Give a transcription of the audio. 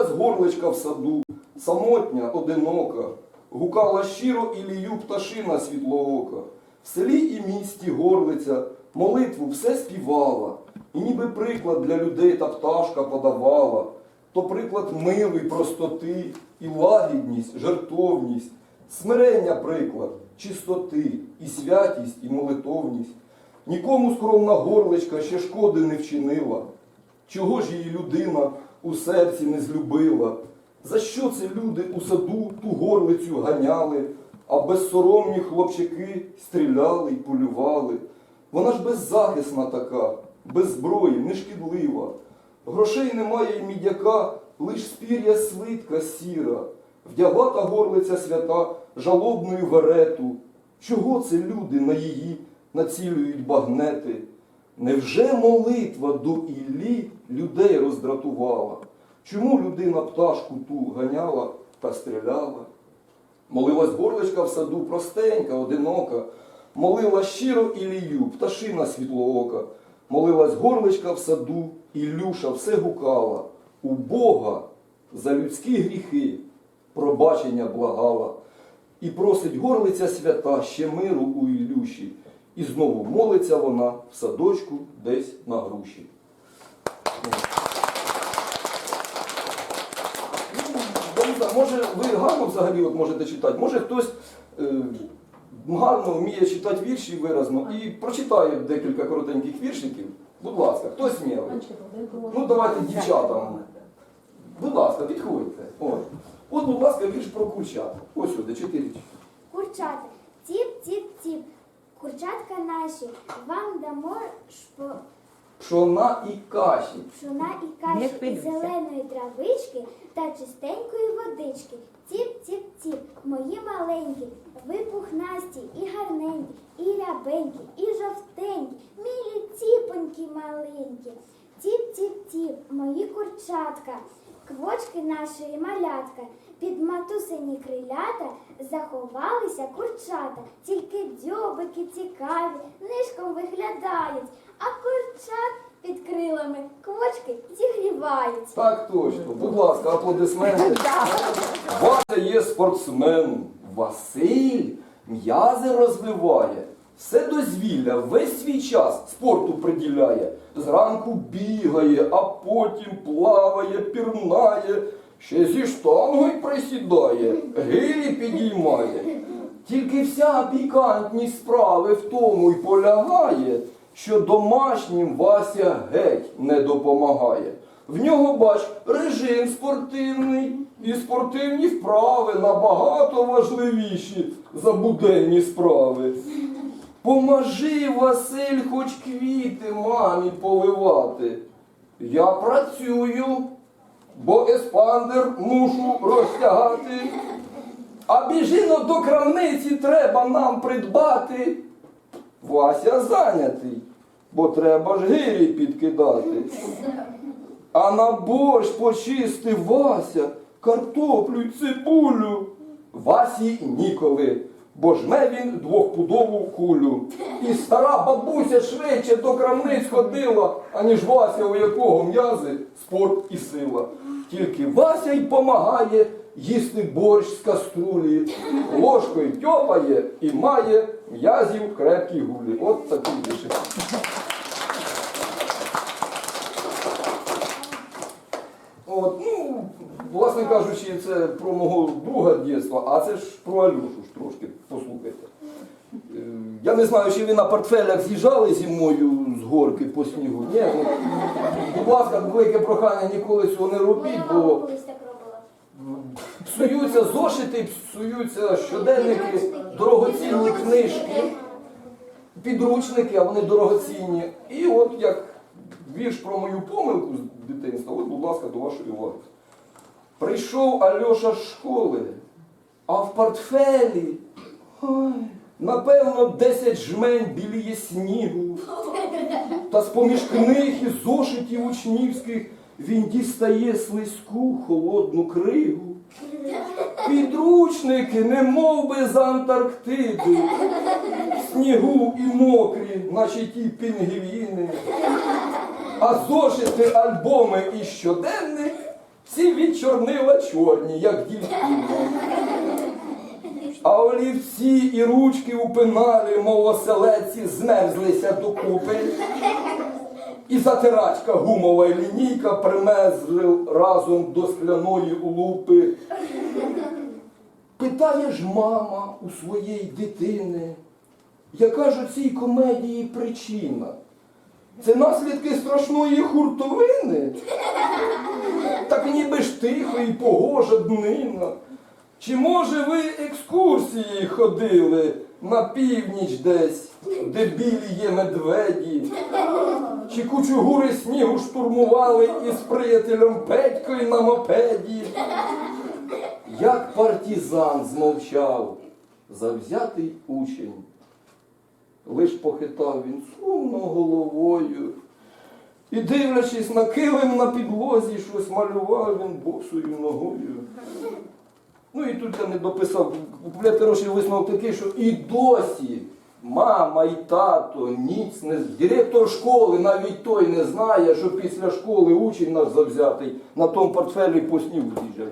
Молилась горличка в саду, самотня, одинока, гукала щиро Ілію пташина світлоока. В селі і місті горлиця молитву все співала, і ніби приклад для людей та пташка подавала. То приклад милої простоти і лагідність, жертовність, смирення приклад, чистоти, і святість, і молитовність. Нікому скромна горличка ще шкоди не вчинила. Чого ж її людина у серці не злюбила? За що це люди у саду ту горлицю ганяли, а безсоромні хлопчики стріляли й полювали? Вона ж беззахисна така, без зброї, нешкідлива. Грошей немає й мідяка, лиш спір'я свитка сіра. Вдягла та горлиця свята жалобною верету. Чого це люди на її націлюють багнети? Невже молитва до Іллі людей роздратувала? Чому людина пташку ту ганяла та стріляла? Молилась горличка в саду простенька, одинока, молила щиро Ілію, пташина світлоока. Молилась горличка в саду, Ілюша все гукала. У Бога за людські гріхи пробачення благала. І просить горлиця свята ще миру у Ілюші. І знову молиться вона в садочку десь на груші. Ну, Може, ви гарно взагалі от можете читати, може хтось е, гарно вміє читати вірші виразно і прочитає декілька коротеньких віршиків. Будь ласка, хтось смілий. Ну, давайте дівчатам. Будь ласка, підходьте. От, от будь ласка, вірш про курчат. Ось сюди, чотири. Курчата, тіп-тіп-тіп, курчатка наші, вам дамо шпо, Пшона і каші. пшона і Не каші, і хвилюйся. зеленої травички та чистенької водички. Тіп-тіп-тіп, мої маленькі, ви пухнасті і гарненькі, і рябенькі, і жовтенькі, милі ціпонькі маленькі. Тіп-тіп-тіп, мої курчатка, квочки нашої малятка, під матусині крилята заховалися курчата, тільки дзьобики цікаві, нишком виглядають, а курчат під крилами квочки зігрівають. Так точно. Будь ласка, аплодисменти. Вася є спортсмен. Василь м'язи розвиває. Все дозвілля, весь свій час спорту приділяє. Зранку бігає, а потім плаває, пірнає, ще зі штангою присідає, гирі підіймає. Тільки вся пікантність справи в тому й полягає, що домашнім Вася геть не допомагає. В нього, бач, режим спортивний і спортивні вправи набагато важливіші за буденні справи. Поможи, Василь, хоч квіти мамі поливати. Я працюю, бо еспандер мушу розтягати. А біжино до крамниці треба нам придбати. Вася зайнятий, бо треба ж гирі підкидати. А на борщ почистив Вася картоплю й цибулю. Васі ніколи, бо жме він двохпудову кулю. І стара бабуся швидше до крамниць ходила, аніж Вася, у якого м'язи спорт і сила. Тільки Вася й помагає їсти борщ з каструлі, ложкою тьопає і має м'язів крепкі гулі. От такий віршик. От, ну, власне кажучи, це про мого друга дитинства, а це ж про Алюшу ж трошки послухайте. Е, Я не знаю, чи ви на портфелях з'їжджали зі мною з горки по снігу. Ні, ну, будь ласка, велике прохання ніколи цього не робіть, бо псуються зошити, псуються щоденники, дорогоцінні книжки, підручники, а вони дорогоцінні. І от як вірш про мою помилку з дитинства, от, будь ласка, до вашої уваги. Прийшов Альоша з школи, а в портфелі, напевно, 10 жмень біліє снігу. Та з-поміж книг і зошитів учнівських він дістає слизьку холодну кригу. Підручники, не би з Антарктиди, снігу і мокрі, наче ті пінгвіни. А зошити, альбоми і щоденник всі від чорнила чорні, як дівки. А олівці і ручки у пеналі, мов оселеці, змерзлися докупи. І затирачка гумова і лінійка примезли разом до скляної лупи. Питає ж мама у своєї дитини, яка ж у цій комедії причина? Це наслідки страшної хуртовини? Так ніби ж тихо і погожа днина. Чи може ви екскурсії ходили на північ десь, де білі є медведі? Чи кучугури снігу штурмували із приятелем Петькою на мопеді? Як партизан змовчав, завзятий учень. Лиш похитав він сумно головою. І дивлячись на килим на підлозі, щось малював він босою ногою. Ну і тут я не дописав. Хороший висновок такий, що і досі мама і тато ніц не директор школи навіть той не знає, що після школи учень наш завзятий на тому портфелі по снігу з'їжджає.